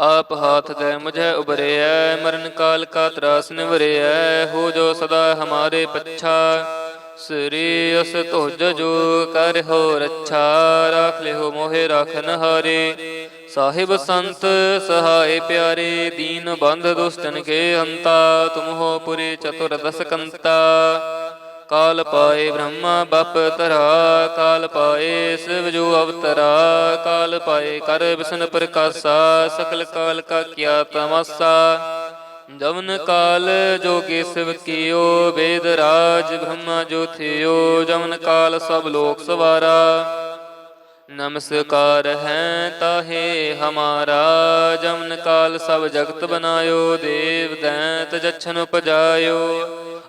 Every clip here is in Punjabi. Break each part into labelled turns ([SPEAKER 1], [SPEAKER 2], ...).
[SPEAKER 1] ਆਪ ਹਾਥ ਦੇ ਮੁਝੇ ਉਬਰਿਐ, ਮਰਨ ਕਾਲ ਕਾ ਤਰਾਸ ਨਿਵਰਿਐ, ਹੋ ਜੋ ਸਦਾ ਹਮਾਰੇ ਪੱਛਾ। ਸ੍ਰੀ ਅਸ ਤੁਜ ਜੋ ਕਰ ਹੋ ਰੱਛਾ, ਰਾਖ ਲਿਓ ਮੋਹਿ ਰਾਖਨ ਹਾਰੇ ਸਾਹਿਬ ਸੰਤ ਸਹਾਏ ਪਿਆਰੇ, ਦੀਨ ਬੰਧ ਦੁਸ਼ਟਨ ਕੇ ਹੰਤਾ ਤੁਮ ਹੋ ਪੁਰੇ ਚਤੁਰ ਦਸ ਕੰਤਾ ਕਾਲ ਪਾਏ ਬ੍ਰਹਮਾ ਬਪ ਤਰਾ ਕਾਲ ਪਾਏ ਸਿਵ ਜੋ ਅਵਤਰਾ, ਕਾਲ ਪਾਏ ਕਰ ਵਿਸ਼ਨ ਪ੍ਰਕਾਸ਼ਾ, ਸਕਲ ਕਾਲ ਕਾ ਕੀਆ ਤਮਸਾ। ਜਵਨ ਕਾਲ ਜੋਗੇ ਸਿਵ ਕੀਓ, ਵੇਦ ਰਾਜ ਬ੍ਰਹਮਾ ਜੋ ਥਿਓ, ਜਵਨ ਕਾਲ ਸਭ ਲੋਕ ਸਵਾਰਾ। ਨਮਸਕਾਰ ਹੈ ਤਾਹੇ ਹਮਾਰਾ ਜਮਨ ਕਾਲ ਸਭ ਜਗਤ ਬਨਾਇਓ, ਦੇਵ ਦੈਂਤ ਜਛਨ ਉਪਜਾਇਓ।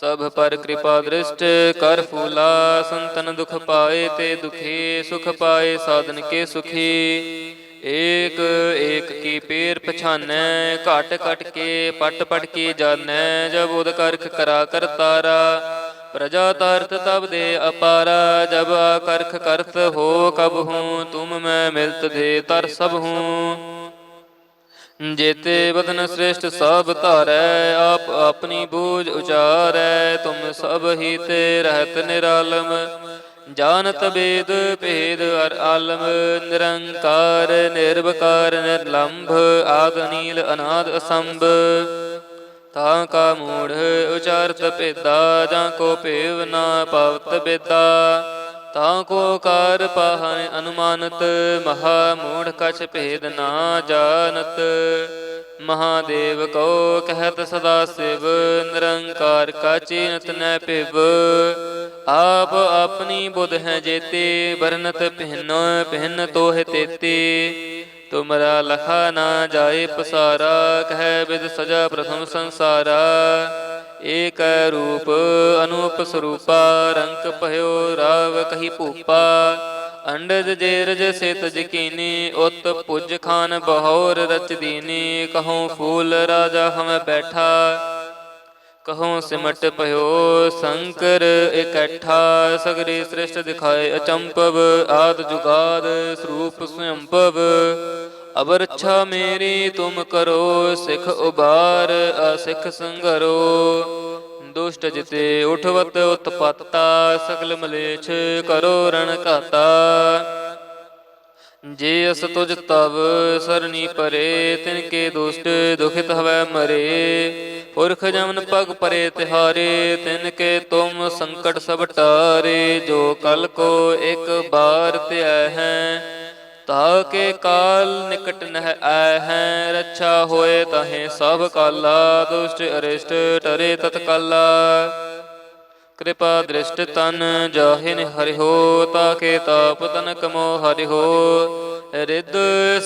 [SPEAKER 1] ਸਭ ਪਰ ਕਿਰਪਾ ਦ੍ਰਿਸ਼ਟ ਕਰ ਫੂਲਾ, ਸੰਤਨ ਦੁਖ ਪਾਏ ਤੇ ਦੁਖੀ ਸੁਖ ਪਾਏ ਸਾਧਨ ਕੇ ਸੁਖੀ। ਏਕ ਏਕ ਕੀ ਪੇਰ ਪਛਾਨੈ, ਘਟ ਘਟ ਕੇ ਪਟ ਪਟ ਕੇ ਜਾਣੈ, ਜਬ ਉਦ ਕਰਖ ਕਰਾ ਤਾਰਾ। ਪ੍ਰਜਾ ਤਰਤ ਤਬ ਦੇ ਅਪਾਰਾ, ਜਬ ਕਰਖ ਕਰਤ ਹੋ ਕਬ ਹੂੰ, ਤੁਮ ਮੈਂ ਮਿਲਤ ਦੇ ਤਰ ਸਭ ਹੂੰ। ਜੇਤੇ ਬਦਨ ਸ੍ਰੇਸ਼ਟ ਸਭ ਧਾਰੈ, ਆਪ ਆਪਣੀ ਬੂਝ ਉਚਾਰੈ, ਤੁਮ ਸਭ ਹੀ ਤੇ ਰਹਿਤ ਨਿਰਾਲਮ। ਜਾਣਤ ਬੇਦ ਭੇਦ ਅਰ ਆਲਮ, ਨਿਰੰਕਾਰ, ਨਿਰਵਕਾਰ, ਨਿਰਲੰਭ ਆਦ ਨੀਲ ਅਨਾਦ ਅਸੰਭ। ਤਾਂ ਕਾ ਮੂੜ ਉਚਾਰਤ ਭੇਦਾ, ਜਾਂ ਕੋ ਭੇਵ ਨਾ ਪਵਤ ਬੇਦਾ ਤਾਂ ਕੋ ਕਾਰ ਪਾਹਨ ਅਨੁਮਾਨਤ ਮਹਾ ਮੂੜ ਕਛ ਭੇਦ ਨਾ ਜਾਣਤ। ਮਹਾਦੇਵ ਕੋ ਕਹਿਤ ਸਦਾ ਸਿਵ, ਨਿਰੰਕਾਰ ਕਾ ਚੀਨਤ ਨੈ ਪਿਵ ਆਪ ਆਪਣੀ ਬੁਧ ਹੈ ਜੇਤੇ, ਵਰਨਤ ਪਹਿਨ ਪਹਿਨ ਤੋਹਿ ਤੇਤੇ। ਤੁਮਰਾ ਲਖਾ ਨਾ ਜਾਏ ਪਸਾਰਾ, ਕਹਿ ਬਿਦ ਸਜਾ ਪ੍ਰਥਮ ਸੰਸਾਰਾ। ਏਕ ਰੂਪ ਅਨੂਪ ਸਰੂਪਾ, ਰੰਕ ਭਇਓ ਰਾਵ ਕਹੀ ਭੂਪਾ। ਅੰਡਜ ਜੇਰਜ ਸੇ ਤਜ ਕੀਨੀ ਉਤ ਪੁਜ ਖਾਨ ਬਹੌਰ ਰਚ ਦੀਨੀ। ਕਹਉ ਫੂਲ ਰਾਜਾ ਹਮ ਬੈਠਾ। ਕਹਉ ਸਿਮਟ ਭਇਓ ਸ਼ੰਕਰ ਇਕੱਠਾ। ਸਗਰੇ ਸ੍ਰਿਸ਼ਟ ਦਿਖਾਏ ਅਚੰਪਵ, ਆਦ ਜੁਗਾਦ ਸਰੂਪ ਸੁਯੰਪਵ। ਅਬਰ ਅੱਛਾ ਮੇਰੀ ਤੁਮ ਕਰੋ, ਸਿਖ ਉਬਾਰ ਅਸਿਖ ਸੰਗਰੋ। ਦੁਸ਼ਟ ਜਿਤੇ ਉਠਵਤ ਉਤਪਤਾ, ਸਗਲ ਮਲੇਛ ਕਰੋ ਰਣ ਘਾਤਾ। ਜੇ ਅਸ ਤੁਜ ਤਵ ਸਰਨੀ ਪਰੇ, ਤਿਨ ਕੇ ਦੁਸ਼ਟ ਦੁਖਿਤ ਹਵੈ ਮਰੇ। ਪੁਰਖ ਜਮਨ ਪਗ ਪਰੇ ਤਿਹਾਰੇ, ਤਿਨ ਕੇ ਤੁਮ ਸੰਕਟ ਸਭ ਟਾਰੇ। ਜੋ ਕਲ ਕੋ ਇੱਕ ਬਾਰ ਧਿਆ ਹੈ ਤਾ ਕੇ ਕਾਲ ਨਿਕਟ ਨਹਿ ਆਇ ਹੈ ਰੱਛਾ ਹੋਏ ਤਹੇ ਸਭ ਕਾਲਾ, ਦੁਸ਼ਟ ਅਰਿਸ਼ਟ ਟਰੇ ਤਤਕਾਲਾ। ਕਿਰਪਾ ਦ੍ਰਿਸ਼ਟ ਤਨ ਜਾਹਿਨ ਹਰਿਓ ਤਾਕੇ ਤਾਪ ਤਨ ਕਮੋ ਹਰਿਓ ਰਿੱਧ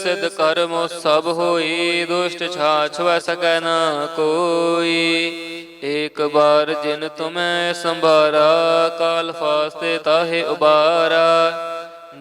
[SPEAKER 1] ਸਿਧ ਕਰਮੋ ਸਭ ਹੋਈ, ਦੁਸ਼ਟ ਛਾਛ ਵੈ ਸਕੈ ਨਾ ਕੋਈ। ਏਕ ਬਾਰ ਜਿਨ ਤੁਮੈ ਸੰਭਾਰਾ, ਕਾਲ ਫਾਸਤੇ ਤਾਹੇ ਉਬਾਰਾ।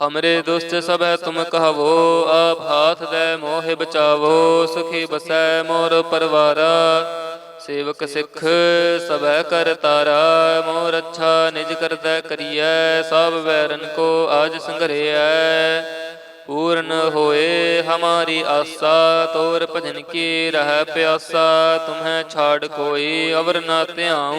[SPEAKER 1] ਹਮਰੇ ਦੁਸ਼ਟ ਸਭੈ ਤੁਮ ਕਹਵੋ ਆਪ ਹਾਥ ਦੇ ਮੋਹਿ ਬਚਾਵੋ ਸੁਖੀ ਬਸੈ ਮੋਰ ਪਰਵਾਰਾ ਸੇਵਕ ਸਿੱਖ ਸਭੈ ਕਰ ਤਾਰਾ ਮੋਰ ਅੱਛਾ ਨਿਜ ਕਰਦਾ ਕਰੀਐ ਸਭ ਵੈਰਨ ਕੋ ਆਜ ਸੰਘਰਿਐ ਪੂਰਨ ਹੋਏ ਹਮਾਰੀ ਆਸਾ ਤੋਰ ਭਜਨ ਕੀ ਰਹਿ ਪਿਆਸਾ ਤੁਮਹਿ ਛਾੜ ਕੋਈ ਅਵਰ ਨਾ ਧਿਆਉ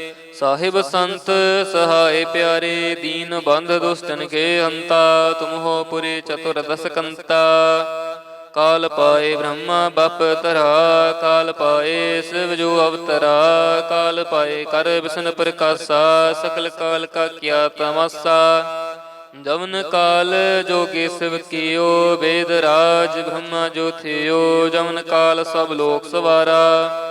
[SPEAKER 1] ਸਾਹਿਬ ਸੰਤ, ਸਹਾਏ ਪਿਆਰੇ ਦੀਨ ਬੰਧ ਦੁਸ਼ਟਨ ਕੇ ਹੰਤਾ ਤੁਮ ਹੋ ਪੁਰੇ ਚਤੁਰ ਦਸ ਕੰਤਾ ਕਾਲ ਪਾਏ ਬ੍ਰਹਮਾ ਬਪ ਤਰਾ ਕਾਲ ਪਾਏ ਸਿਵ ਜੋ ਅਵਤਰਾ, ਕਾਲ ਪਾਏ ਕਰ ਵਿਸ਼ਨ ਪ੍ਰਕਾਸ਼ਾ, ਸਕਲ ਕਾਲ ਕਾ ਕੀਆ ਤਮਸਾ। ਜਵਨ ਕਾਲ ਜੋਗੇ ਸਿਵ ਕੀਓ, ਵੇਦ ਰਾਜ ਬ੍ਰਹਮਾ ਜੋ ਥਿਓ, ਜਵਨ ਕਾਲ ਸਭ ਲੋਕ ਸਵਾਰਾ।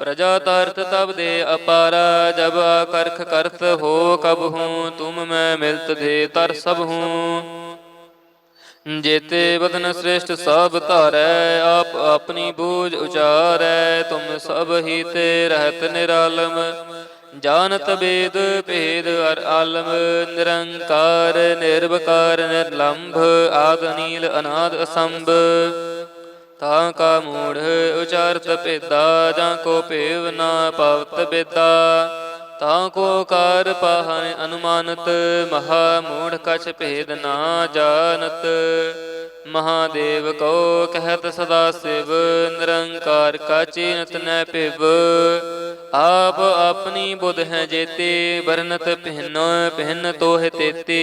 [SPEAKER 1] ਪ੍ਰਜਾ ਤਰਤ ਤਬ ਦੇ ਅਪਾਰਾ, ਜਬ ਕਰਖ ਕਰਤ ਹੋ ਕਬ ਹੂੰ, ਤੁਮ ਮੈਂ ਮਿਲਤ ਦੇ ਤਰ ਸਭ ਹੂੰ। ਜੇਤੇ ਬਦਨ ਸ੍ਰੇਸ਼ਟ ਸਭ ਧਾਰੈ, ਆਪ ਆਪਣੀ ਬੂਝ ਉਚਾਰੈ, ਤੁਮ ਸਭ ਹੀ ਤੇ ਰਹਿਤ ਨਿਰਾਲਮ। ਜਾਣਤ ਬੇਦ ਭੇਦ ਅਰ ਆਲਮ, ਨਿਰੰਕਾਰ, ਨਿਰਵਕਾਰ, ਨਿਰਲੰਭ, ਆਦ ਨੀਲ ਅਨਾਦ ਅਸੰਭ। ਤਾਂ ਕਾ ਮੂੜ ਉਚਾਰਤ ਭੇਦਾ, ਜਾਂ ਕੋ ਭੇਵ ਨਾ ਪਵਤ ਬੇਦਾ ਤਾਂ ਕੋ ਕਾਰ ਪਾਹਨ ਅਨੁਮਾਨਤ, ਮਹਾ ਮੂੜ ਕਛ ਭੇਦ ਨਾ ਜਾਣਤ। ਮਹਾਦੇਵ ਕੋ ਕਹਿਤ ਸਦਾ ਸਿਵ, ਨਿਰੰਕਾਰ ਕਾ ਚੀਨਤ ਨੈ ਪਿਵ ਆਪ ਆਪਣੀ ਬੁਧ ਹੈ ਜੇਤੇ ਬਰਨਤ ਪਹਿਨ ਪਹਿਨ ਤੋਹ ਤੇਤੇ।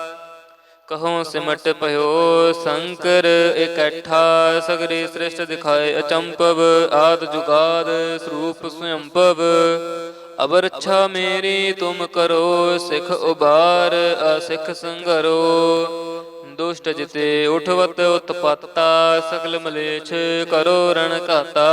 [SPEAKER 1] ਕਹਉ ਸਿਮਟ ਭਇਓ ਸ਼ੰਕਰ ਇਕੱਠਾ ਸਗਰੇ ਸ੍ਰਿਸ਼ਟ ਦਿਖਾਏ ਅਚੰਪਵ ਆਦ ਜੁਗਾਦ ਸਰੂਪ ਸੁਯੰਪਵ ਅਬਰ ਅੱਛਾ ਮੇਰੀ ਤੁਮ ਕਰੋ ਸਿਖ ਉਬਾਰ ਅਸਿਖ ਸੰਗਰੋ। ਦੁਸ਼ਟ ਜਿਤੇ ਉਠਵਤ ਉਤਪਤਾ ਸਗਲ ਮਲੇਛ ਕਰੋ ਰਣ ਘਾਤਾ।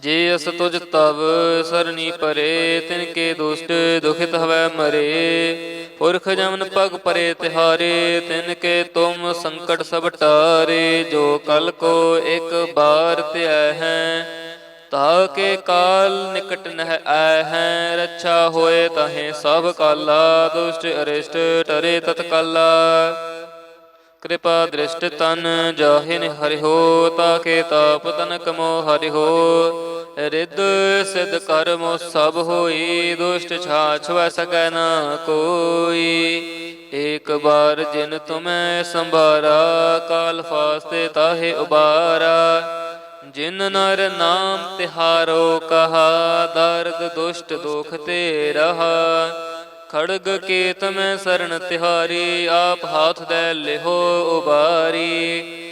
[SPEAKER 1] ਜੇ ਅਸ ਤੁਜ ਤਵ ਸਰਨੀ ਪਰੇ ਤਿਨ ਕੇ ਦੁਸ਼ਟ ਦੁਖਿਤ ਹਵੈ ਮਰੇ। ਪੁਰਖ ਜਮਨ ਪਗ ਪਰੇ ਤਿਹਾਰੇ, ਤਿਨ ਕੇ ਤੁਮ ਸੰਕਟ ਸਭ ਟਾਰੇ, ਜੋ ਕਲ ਕੋ ਇੱਕ ਬਾਰ ਧਿਆ ਹੈ, ਤਾ ਕੇ ਕਾਲ ਨਿਕਟ ਨਹਿ ਆਇ ਹੈ, ਰੱਛਾ ਹੋਏ ਤਹੇ ਸਭ ਕਾਲਾ, ਦੁਸ਼ਟ ਅਰਿਸ਼ਟ ਟਰੇ ਤਤਕਾਲਾ। ਕਿਰਪਾ ਦ੍ਰਿਸ਼ਟ ਤਨ ਜਾਹਿਨ ਹਰਿਓ ਤਾਕੇ ਤਾਪ ਤਨ ਕਮੋ ਹਰਿ ਹੋ। ਰਿੱਧ ਸਿਧ ਕਰਮੋ ਸਭ ਹੋਈ, ਦੁਸ਼ਟ ਛਾਛ ਵੈ ਸਕੈ ਨਾ ਕੋਈ। ਏਕ ਬਾਰ ਜਿਨ ਤੁਮੈ ਸੰਭਾਰਾ, ਕਾਲ ਫਾਸਤੇ ਤਾਹੇ ਉਬਾਰਾ। ਜਿਨ ਨਰ ਨਾਮ ਤਿਹਾਰੋ ਕਹਾ, ਦਰਦ ਦੁਸ਼ਟ ਦੁਖ ਤੇ ਰਹਾ। ਖੜਗ ਕੇਤ ਮੈਂ ਸਰਣ ਤਿਹਾਰੀ, ਆਪ ਹਾਥ ਦੇ ਲਿਹੋ ਉਬਾਰੀ।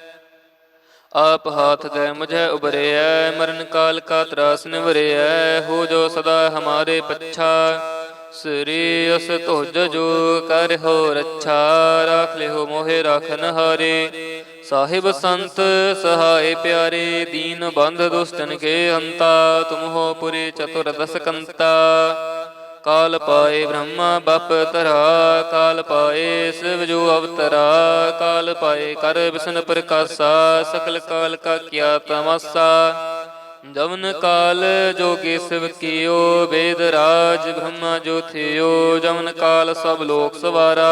[SPEAKER 1] ਆਪ ਹਾਥ ਦੇ ਮੁਝੇ ਉਬਰਿਐ, ਮਰਨ ਕਾਲ ਕਾ ਤਰਾਸ ਨਿਵਰਿਐ, ਹੋ ਜੋ ਸਦਾ ਹਮਾਰੇ ਪੱਛਾ। ਸ੍ਰੀ ਅਸ ਤੁਜ ਜੋ ਕਰ ਹੋ ਰੱਛਾ, ਰਾਖ ਲਿਓ ਮੋਹਿ ਰਾਖਨ ਹਾਰੇ ਸਾਹਿਬ ਸੰਤ ਸਹਾਏ ਪਿਆਰੇ, ਦੀਨ ਬੰਧ ਦੁਸ਼ਟਨ ਕੇ ਹੰਤਾ ਤੁਮ ਹੋ ਪੁਰੇ ਚਤੁਰ ਦਸ ਕੰਤਾ ਕਾਲ ਪਾਏ ਬ੍ਰਹਮਾ ਬਪ ਤਰਾ ਕਾਲ ਪਾਏ ਸਿਵ ਜੋ ਅਵਤਰਾ, ਕਾਲ ਪਾਏ ਕਰ ਵਿਸ਼ਨ ਪ੍ਰਕਾਸ਼ਾ, ਸਕਲ ਕਾਲ ਕਾ ਕੀਆ ਤਮਸਾ। ਜਵਨ ਕਾਲ ਜੋਗੇ ਸਿਵ ਕੀਓ, ਵੇਦ ਰਾਜ ਬ੍ਰਹਮਾ ਜੋ ਥਿਓ, ਜਵਨ ਕਾਲ ਸਭ ਲੋਕ ਸਵਾਰਾ।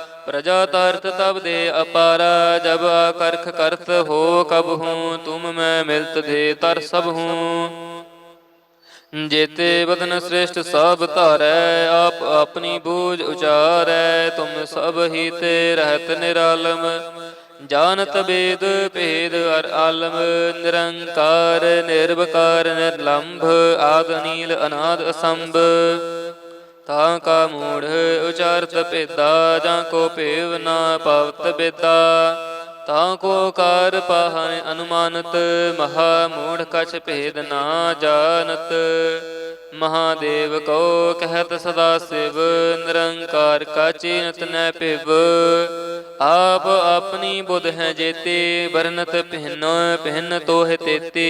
[SPEAKER 1] ਪ੍ਰਜਾ ਤਰਤ ਤਬ ਦੇ ਅਪਾਰਾ, ਜਬ ਕਰਖ ਕਰਤ ਹੋ ਕਬ ਹੂੰ, ਤੁਮ ਮੈਂ ਮਿਲਤ ਦੇ ਤਰ ਸਭ ਹੂੰ। ਜੇਤੇ ਬਦਨ ਸ੍ਰੇਸ਼ਟ ਸਭ ਧਾਰੈ, ਆਪ ਆਪਣੀ ਬੂਝ ਉਚਾਰੈ, ਤੁਮ ਸਭ ਹੀ ਤੇ ਰਹਿਤ ਨਿਰਾਲਮ। ਜਾਣਤ ਬੇਦ ਭੇਦ ਅਰ ਆਲਮ, ਨਿਰੰਕਾਰ, ਨਿਰਵਕਾਰ, ਨਿਰਲੰਭ, ਆਦ ਨੀਲ ਅਨਾਦ ਅਸੰਭ। ਤਾਂ ਕਾ ਮੂੜ ਉਚਾਰਤ ਭੇਦਾ, ਜਾਂ ਕੋ ਭੇਵ ਨਾ ਪਵਤ ਬੇਦਾ ਤਾਂ ਕੋ ਕਾਰ ਪਾਹਨ ਅਨੁਮਾਨਤ, ਮਹਾ ਮੂੜ ਕਛ ਭੇਦ ਨਾ ਜਾਣਤ। ਮਹਾਦੇਵ ਕੋ ਕਹਿਤ ਸਦਾ ਸਿਵ, ਨਿਰੰਕਾਰ ਕਾ ਚੀਨਤ ਨੈ ਭਿਵ। ਆਪ ਆਪਣੀ ਬੁਧ ਹੈ ਜੇਤੇ ਬਰਨਤ ਪਹਿਨ ਪਹਿਨ ਤੋਹ ਤੇਤੇ।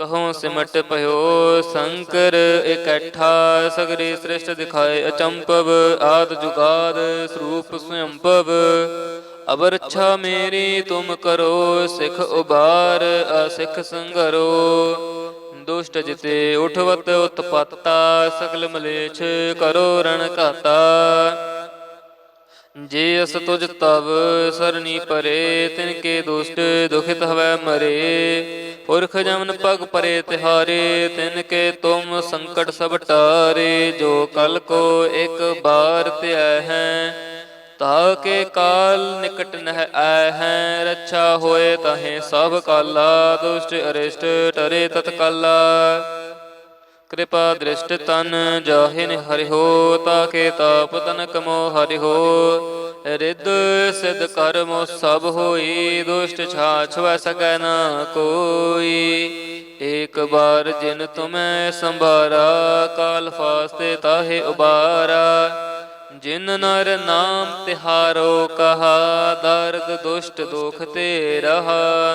[SPEAKER 1] ਕਹਉ ਸਿਮਟ ਭਇਓ ਸ਼ੰਕਰ ਇਕੱਠਾ ਸਗਰੇ ਸ੍ਰਿਸ਼ਟ ਦਿਖਾਏ ਅਚੰਪਵ ਆਦ ਜੁਗਾਦ ਸਰੂਪ ਸੁਯੰਪਵ ਅਬ ਰੱਛਾ ਮੇਰੀ ਤੁਮ ਕਰੋ ਸਿਖ ਉਬਾਰ ਅਸਿਖ ਸੰਗਰੋ। ਦੁਸ਼ਟ ਜਿਤੇ ਉਠਵਤ ਉਤਪਾਤਾ ਸਗਲ ਮਲੇਛ ਕਰੋ ਰਣ ਘਾਤਾ ਜੇ ਅਸ ਤੁਜ ਤਵ ਸਰਨੀ ਪਰੇ, ਤਿਨ ਕੇ ਦੁਸ਼ਟ ਦੁਖਿਤ ਹਵੈ ਮਰੇ। ਪੁਰਖ ਜਮਨ ਪਗ ਪਰੇ ਤਿਹਾਰੇ, ਤਿਨ ਕੇ ਤੁਮ ਸੰਕਟ ਸਭ ਟਾਰੇ। ਜੋ ਕਲ ਕੋ ਇੱਕ ਬਾਰ ਧਿਆ ਹੈ, ਤਾ ਕੇ ਕਾਲ ਨਿਕਟ ਨਹਿ ਆਇ ਹੈ। ਰੱਛਾ ਹੋਏ ਤਹੇ ਸਭ ਕਾਲਾ, ਦੁਸ਼ਟ ਅਰਿਸ਼ਟ ਟਰੇ ਤਤਕਾਲਾ। ਕਿਰਪਾ ਦ੍ਰਿਸ਼ਟ ਤਨ ਜਾਹਿਨ ਹਰਿਓ ਤਾਕੇ ਤਾਪ ਤਨ ਕਮੋ ਹਰਿਓ ਰਿੱਧ ਸਿਧ ਕਰਮੋ ਸਭ ਹੋਈ, ਦੁਸ਼ਟ ਛਾਛ ਵੈ ਸਕੈ ਨਾ ਕੋਈ। ਏਕ ਬਾਰ ਜਿਨ ਤੁਮੈ ਸੰਭਾਰਾ, ਕਾਲ ਫਾਸਤੇ ਤਾਹੇ ਉਬਾਰਾ। ਜਿਨ ਨਰ ਨਾਮ ਤਿਹਾਰੋ ਕਹਾ, ਦਰਦ ਦੁਸ਼ਟ ਦੁਖ ਤੇ ਰਹਾ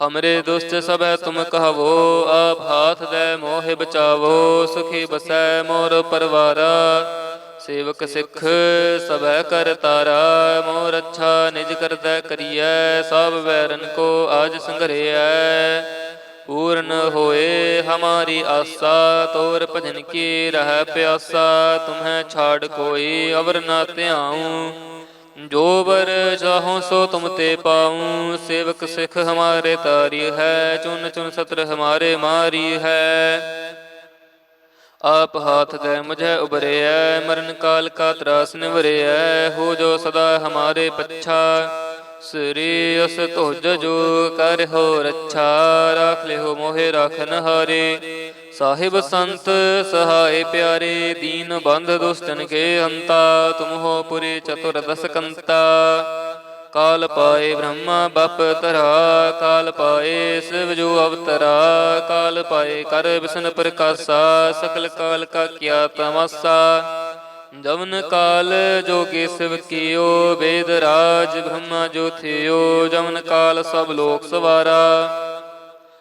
[SPEAKER 1] ਹਮਰੇ ਦੁਸ਼ਟ ਸਭੈ ਤੁਮ ਕਹਵੋ ਆਪ ਹਾਥ ਦੇ ਮੋਹਿ ਬਚਾਵੋ ਸੁਖੀ ਬਸੈ ਮੋਰ ਪਰਵਾਰਾ ਸੇਵਕ ਸਿੱਖ ਸਭੈ ਕਰ ਤਾਰਾ ਮੋਰ ਅੱਛਾ ਨਿਜ ਕਰਦਾ ਕਰੀਐ ਸਭ ਵੈਰਨ ਕੋ ਆਜ ਸੰਘਰਿਐ ਪੂਰਨ ਹੋਏ ਹਮਾਰੀ ਆਸਾ ਤੋਰ ਭਜਨ ਕੀ ਰਹਿ ਪਿਆਸਾ ਤੁਮਹਿ ਛਾੜ ਕੋਈ ਅਵਰ ਨਾ ਧਿਆਉ ਜੋ ਬਰ ਚਾਹੋ ਸੋ ਤੁਮ ਤੇ ਪਾਉ, ਸੇਵਕ ਸਿੱਖ ਹਮਾਰੇ ਤਾਰੀ ਹੈ, ਚੁਨ ਚੁਨ ਸਤਰ ਹਮਾਰੇ ਮਾਰੀ ਹੈ। ਆਪ ਹਾਥ ਦੇ ਮੁਝੇ ਉਬਰਿਐ, ਮਰਨ ਕਾਲ ਕਾ ਤਰਾਸ ਨਿਵਰਿਐ, ਹੋ ਜੋ ਸਦਾ ਹਮਾਰੇ ਪੱਛਾ। ਸ੍ਰੀ ਅਸ ਤੁਜ ਜੋ ਕਰ ਹੋ ਰੱਛਾ, ਰਾਖ ਲਿਓ ਮੋਹਿ ਰਾਖਨ ਹਾਰੇ ਸਾਹਿਬ ਸੰਤ, ਸਹਾਏ ਪਿਆਰੇ, ਦੀਨ ਬੰਧ ਦੁਸ਼ਟਨ ਕੇ ਹੰਤਾ ਤੁਮ ਹੋ ਪੁਰੇ ਚਤੁਰ ਦਸ ਕੰਤਾ ਕਾਲ ਪਾਏ ਬ੍ਰਹਮਾ ਬਪ ਤਰਾ ਕਾਲ ਪਾਏ ਸਿਵ ਜੋ ਅਵਤਰਾ, ਕਾਲ ਪਾਏ ਕਰ ਵਿਸ਼ਨ ਪ੍ਰਕਾਸ਼ਾ, ਸਕਲ ਕਾਲ ਕਾ ਕੀਆ ਤਮਸਾ। ਜਵਨ ਕਾਲ ਜੋਗੇ ਸਿਵ ਕੀਓ, ਵੇਦ ਰਾਜ ਬ੍ਰਹਮਾ ਜੋ ਥਿਓ, ਜਵਨ ਕਾਲ ਸਭ ਲੋਕ ਸਵਾਰਾ।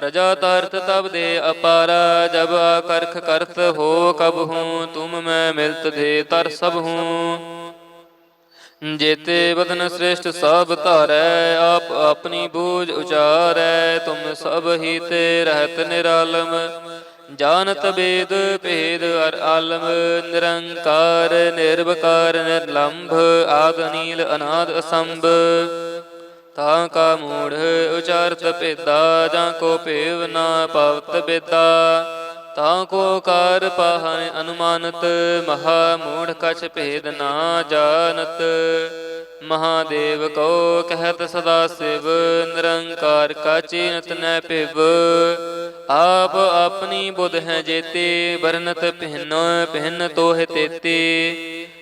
[SPEAKER 1] ਪ੍ਰਜਾ ਤਰਤ ਤਬ ਦੇ ਅਪਾਰਾ, ਜਬ ਆਕਰਖ ਕਰਤ ਹੋ ਕਬ ਹੂੰ, ਤੁਮ ਮੈਂ ਮਿਲਤ ਦੇ ਤਰ ਸਭ ਹੂੰ। ਜੇਤੇ ਬਦਨ ਸ੍ਰੇਸ਼ਟ ਸਭ ਧਾਰੈ, ਆਪ ਆਪਣੀ ਬੂਝ ਉਚਾਰੈ, ਤੁਮ ਸਭ ਹੀ ਤੇ ਰਹਿਤ ਨਿਰਾਲਮ। ਜਾਣਤ ਬੇਦ ਭੇਦ ਅਰ ਆਲਮ, ਨਿਰੰਕਾਰ, ਨਿਰਵਕਾਰ, ਨਿਰਲੰਭ, ਆਦ ਨੀਲ ਅਨਾਦ ਅਸੰਭ। ਤਾਂ ਕਾ ਮੂੜ ਉਚਾਰਤ ਭੇਦਾ, ਜਾਂ ਕੋ ਭੇਵ ਨਾ ਪਵਤ ਬੇਦਾ ਤਾਂ ਕੋ ਕਾਰ ਪਾਹਨ ਅਨੁਮਾਨਤ, ਮਹਾ ਮੂੜ ਕਛ ਭੇਦ ਨਾ ਜਾਣਤ। ਮਹਾਦੇਵ ਕੋ ਕਹਿਤ ਸਦਾ ਸਿਵ, ਨਿਰੰਕਾਰ ਕਾ ਚੀਨਤ ਨੈ ਪਿਵ ਆਪ ਆਪਣੀ ਬੁਧ ਹੈ ਜੇਤੇ ਬਰਨਤ ਪਹਿਨ ਪਹਿਨ ਤੋਹਿ ਤੇਤੇ।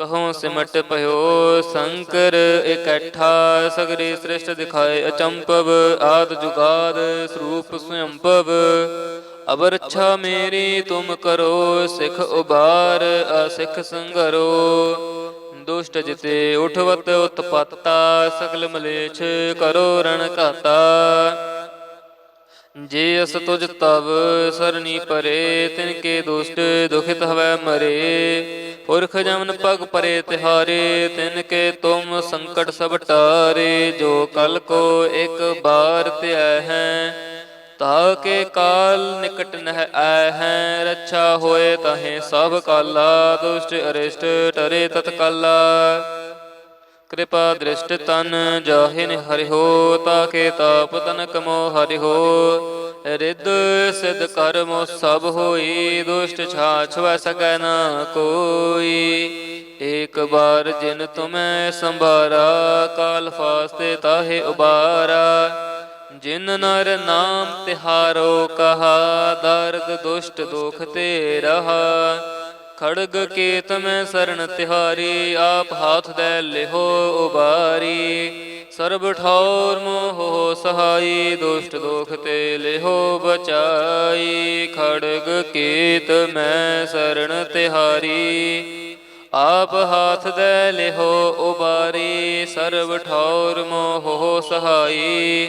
[SPEAKER 1] ਕਹਉ ਸਿਮਟ ਭਇਓ ਸ਼ੰਕਰ ਇਕੱਠਾ ਸਗਰੇ ਸ੍ਰਿਸ਼ਟ ਦਿਖਾਏ ਅਚੰਪਵ ਆਦ ਜੁਗਾਦ ਸਰੂਪ ਸੁਯੰਪਵ ਅਬਰ ਅੱਛਾ ਮੇਰੀ ਤੁਮ ਕਰੋ ਸਿਖ ਉਬਾਰ ਅਸਿਖ ਸੰਗਰੋ। ਦੁਸ਼ਟ ਜਿਤੇ ਉਠਵਤ ਉਤਪਤਾ ਸਗਲ ਮਲੇਛ ਕਰੋ ਰਣ ਘਾਤਾ। ਜੇ ਅਸ ਤੁਜ ਤਵ ਸਰਨੀ ਪਰੇ ਤਿਨ ਕੇ ਦੁਸ਼ਟ ਦੁਖਿਤ ਹਵੈ ਮਰੇ। ਪੁਰਖ ਜਮਨ ਪਗ ਪਰੇ ਤਿਹਾਰੇ, ਤਿਨ ਕੇ ਤੁਮ ਸੰਕਟ ਸਭ ਟਾਰੇ, ਜੋ ਕਲ ਕੋ ਇੱਕ ਬਾਰ ਧਿਆ ਹੈ, ਤਾ ਕੇ ਕਾਲ ਨਿਕਟ ਨਹਿ ਆਇ ਹੈ, ਰੱਛਾ ਹੋਏ ਤਹੇ ਸਭ ਕਾਲਾ, ਦੁਸ਼ਟ ਅਰਿਸ਼ਟ ਟਰੇ ਤਤਕਾਲਾ। ਕਿਰਪਾ ਦ੍ਰਿਸ਼ਟ ਤਨ ਜਾਹਿਨ ਹਰਿਓ ਤਾਕੇ ਤਾਪ ਤਨ ਕਮੋ ਹਰਿਓ ਰਿੱਧ ਸਿਧ ਕਰਮੋ ਸਭ ਹੋਈ, ਦੁਸ਼ਟ ਛਾਛ ਵੈ ਸਕੈ ਨਾ ਕੋਈ। ਏਕ ਬਾਰ ਜਿਨ ਤੁਮੈ ਸੰਭਾਰਾ, ਕਾਲ ਫਾਸਤੇ ਤਾਹੇ ਉਬਾਰਾ। ਜਿਨ ਨਰ ਨਾਮ ਤਿਹਾਰੋ ਕਹਾ, ਦਰਦ ਦੁਸ਼ਟ ਦੁਖ ਤੇ ਰਹਾ ਖੜਗ ਕੇਤ ਮੈਂ ਸ਼ਰਨ ਤਿਹਾਰੀ, ਆਪ ਹਾਥ ਦੇ ਲਿਹੋ ਉਬਾਰੀ। ਸਰਬ ਠੌਰ ਮੋਹ ਸਹਾਈ, ਦੁਸ਼ਟ ਦੋਖ ਤੇ ਲਿਹੋ ਬਚਾਈ। ਖੜਗ ਕੇਤ ਮੈਂ ਸ਼ਰਨ ਤਿਹਾਰੀ, ਆਪ ਹਾਥ ਦੇ ਲਿਹੋ ਉਬਾਰੀ। ਸਰਬ ਠੌਰ ਮੋਹ ਸਹਾਈ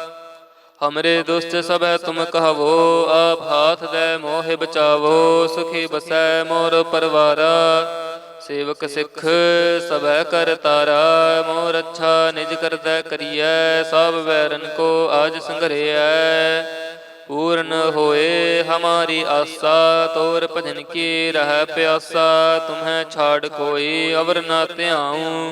[SPEAKER 1] ਹਮਰੇ ਦੁਸ਼ਟ ਸਭੈ ਤੁਮ ਕਹਵੋ ਆਪ ਹਾਥ ਦੇ ਮੋਹਿ ਬਚਾਵੋ ਸੁਖੀ ਬਸੈ ਮੋਰ ਪਰਵਾਰਾ ਸੇਵਕ ਸਿੱਖ ਸਭੈ ਕਰ ਤਾਰਾ ਮੋਰ ਅੱਛਾ ਨਿਜ ਕਰਦਾ ਕਰੀਐ ਸਭ ਵੈਰਨ ਕੋ ਆਜ ਸੰਘਰਿਐ ਪੂਰਨ ਹੋਏ ਹਮਾਰੀ ਆਸਾ ਤੋਰ ਭਜਨ ਕੀ ਰਹਿ ਪਿਆਸਾ ਤੁਮਹਿ ਛਾੜ ਕੋਈ ਅਵਰ ਨਾ ਧਿਆਉ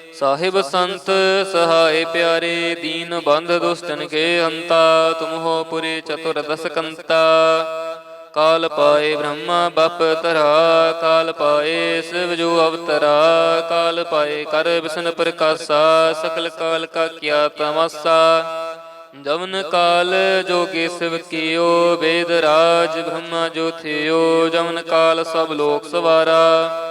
[SPEAKER 1] ਸਾਹਿਬ ਸੰਤ ਸਹਾਏ ਪਿਆਰੇ ਦੀਨ ਬੰਧ ਦੁਸ਼ਟਨ ਕੇ ਅੰਤਾ, ਤੁਮ ਹੋ ਪੁਰੇ ਚਤੁਰ ਦਸ ਕੰਤਾ ਕਾਲ ਪਾਏ ਬ੍ਰਹਮਾ ਬਪ ਤਰਾ ਕਾਲ ਪਾਏ ਸਿਵ ਜੋ ਅਵਤਰਾ, ਕਾਲ ਪਾਏ ਕਰ ਵਿਸ਼ਨ ਪ੍ਰਕਾਸ਼ਾ, ਸਕਲ ਕਾਲ ਕਾ ਕੀਆ ਤਮਸਾ। ਜਵਨ ਕਾਲ ਜੋਗੇ ਸਿਵ ਕੀਓ, ਵੇਦ ਰਾਜ ਬ੍ਰਹਮਾ ਜੋ ਥਿਓ, ਜਵਨ ਕਾਲ ਸਭ ਲੋਕ ਸਵਾਰਾ।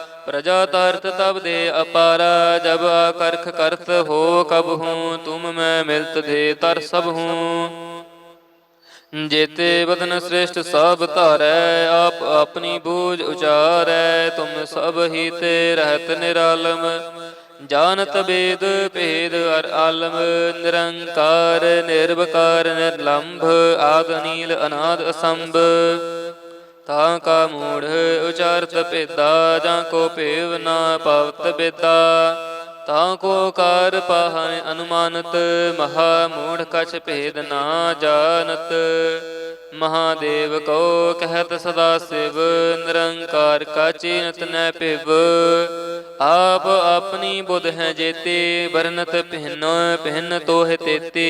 [SPEAKER 1] ਪ੍ਰਜਾ ਤਰਤ ਤਬ ਦੇ ਅਪਾਰਾ, ਜਬ ਆਕਰਖ ਕਰਤ ਹੋ ਕਬ ਹੂੰ, ਤੁਮ ਮੈਂ ਮਿਲਤ ਦੇ ਤਰ ਸਭ ਹੂੰ। ਜੇਤੇ ਬਦਨ ਸ੍ਰੇਸ਼ਟ ਸਭ ਧਾਰੈ, ਆਪ ਆਪਣੀ ਬੂਝ ਉਚਾਰੈ, ਤੁਮ ਸਭ ਹੀ ਤੇ ਰਹਿਤ ਨਿਰਾਲਮ। ਜਾਣਤ ਬੇਦ ਭੇਦ ਅਰ ਆਲਮ, ਨਿਰੰਕਾਰ, ਨਿਰਵਕਾਰ, ਨਿਰਲੰਭ, ਆਦ ਨੀਲ ਅਨਾਦ ਅਸੰਭ। ਤਾਂ ਕਾ ਮੂੜ ਉਚਾਰਤ ਭੇਦਾ, ਜਾਂ ਕੋ ਭੇਵ ਨਾ ਪਵਤ ਬੇਦਾ ਤਾਂ ਕੋ ਕਾਰ ਪਾਹਨ ਅਨੁਮਾਨਤ, ਮਹਾ ਮੂੜ ਕਛ ਭੇਦ ਨਾ ਜਾਣਤ। ਮਹਾਦੇਵ ਕੋ ਕਹਿਤ ਸਦਾ ਸਿਵ, ਨਿਰੰਕਾਰ ਕਾ ਚੀਨਤ ਨੈ ਪਿਵ ਆਪ ਆਪਣੀ ਬੁਧ ਹੈ ਜੇਤੇ ਬਰਨਤ ਪਹਿਨ ਪਹਿਨ ਤੋਹਿ ਤੇਤੇ।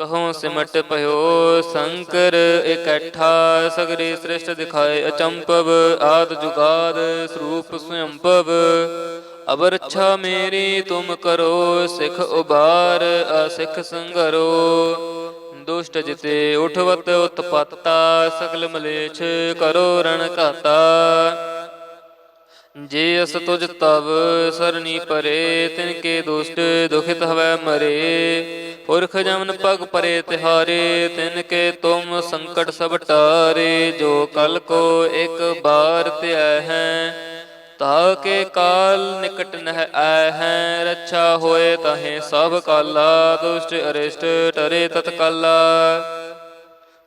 [SPEAKER 1] ਕਹਉ ਸਿਮਟ ਭਇਓ ਸ਼ੰਕਰ ਇਕੱਠਾ ਸਗਰੇ ਸ੍ਰਿਸ਼ਟ ਦਿਖਾਏ ਅਚੰਪਵ ਆਦ ਜੁਗਾਦ ਸਰੂਪ ਸੁਯੰਪਵ ਅਬਰ ਅੱਛਾ ਮੇਰੀ ਤੁਮ ਕਰੋ ਸਿਖ ਉਬਾਰ ਅਸਿਖ ਸੰਗਰੋ। ਦੁਸ਼ਟ ਜਿਤੇ ਉਠਵਤ ਉਤਪਤਾ ਸਗਲ ਮਲੇਛ ਕਰੋ ਰਣ ਘਾਤਾ ਜੇ ਅਸ ਤੁਜ ਤਵ ਸਰਨੀ ਪਰੇ, ਤਿਨ ਕੇ ਦੁਸ਼ਟ ਦੁਖਿਤ ਹਵੈ ਮਰੇ। ਪੁਰਖ ਜਮਨ ਪਗ ਪਰੇ ਤਿਹਾਰੇ, ਤਿਨ ਕੇ ਤੁਮ ਸੰਕਟ ਸਭ ਟਾਰੇ। ਜੋ ਕਲ ਕੋ ਇੱਕ ਬਾਰ ਧਿਆ ਹੈ, ਤਾ ਕੇ ਕਾਲ ਨਿਕਟ ਨਹਿ ਆਇ ਹੈ। ਰੱਛਾ ਹੋਏ ਤਹੇ ਸਭ ਕਾਲਾ, ਦੁਸ਼ਟ ਅਰਿਸ਼ਟ ਟਰੇ ਤਤਕਾਲਾ।